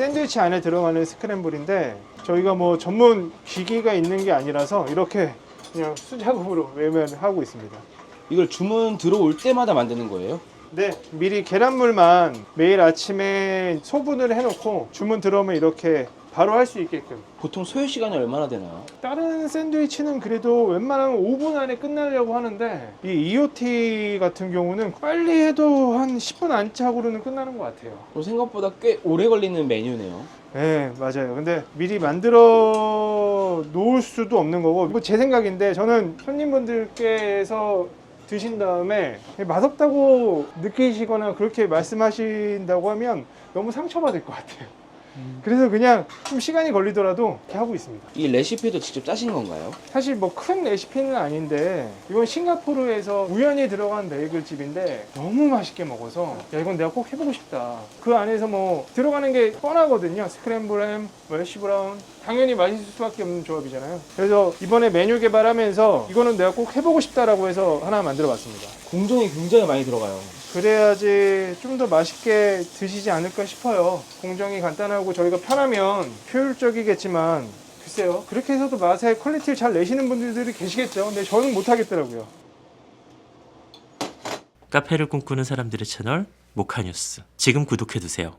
샌드위치 안에 들어가는 스크램블인데 저희가 뭐 전문 기기가 있는 게 아니라서 이렇게 그냥 수작업으로 외면하고 있습니다. 이걸 주문 들어올 때마다 만드는 거예요? 네, 미리 계란물만 매일 아침에 소분을 해놓고 주문 들어오면 이렇게 바로 할 수 있게끔. 보통 소요 시간이 얼마나 되나요? 다른 샌드위치는 그래도 웬만하면 5분 안에 끝나려고 하는데 이 EOT 같은 경우는 빨리 해도 한 10분 안짝으로는 끝나는 것 같아요. 그럼 생각보다 꽤 오래 걸리는 메뉴네요. 네, 맞아요. 근데 미리 만들어 놓을 수도 없는 거고, 뭐 제 생각인데 저는 손님분들께서 드신 다음에 맛없다고 느끼시거나 그렇게 말씀하신다고 하면 너무 상처받을 것 같아요. 그래서 그냥 좀 시간이 걸리더라도 이렇게 하고 있습니다. 이 레시피도 직접 짜신 건가요? 사실 뭐 큰 레시피는 아닌데 이건 싱가포르에서 우연히 들어간 베이글 집인데 너무 맛있게 먹어서 야 이건 내가 꼭 해보고 싶다 그 안에서 뭐 들어가는 게 뻔하거든요 스크램블 햄, 웰시 브라운 당연히 맛있을 수밖에 없는 조합이잖아요 그래서 이번에 메뉴 개발하면서 이거는 내가 꼭 해보고 싶다라고 해서 하나 만들어 봤습니다 공정이 굉장히 많이 들어가요. 그래야지 좀 더 맛있게 드시지 않을까 싶어요. 공정이 간단하고 저희가 편하면 효율적이겠지만 글쎄요. 그렇게 해서도 맛의 퀄리티를 잘 내시는 분들이 계시겠죠. 근데 저는 못하겠더라고요. 카페를 꿈꾸는 사람들의 채널 모카뉴스 지금 구독해두세요.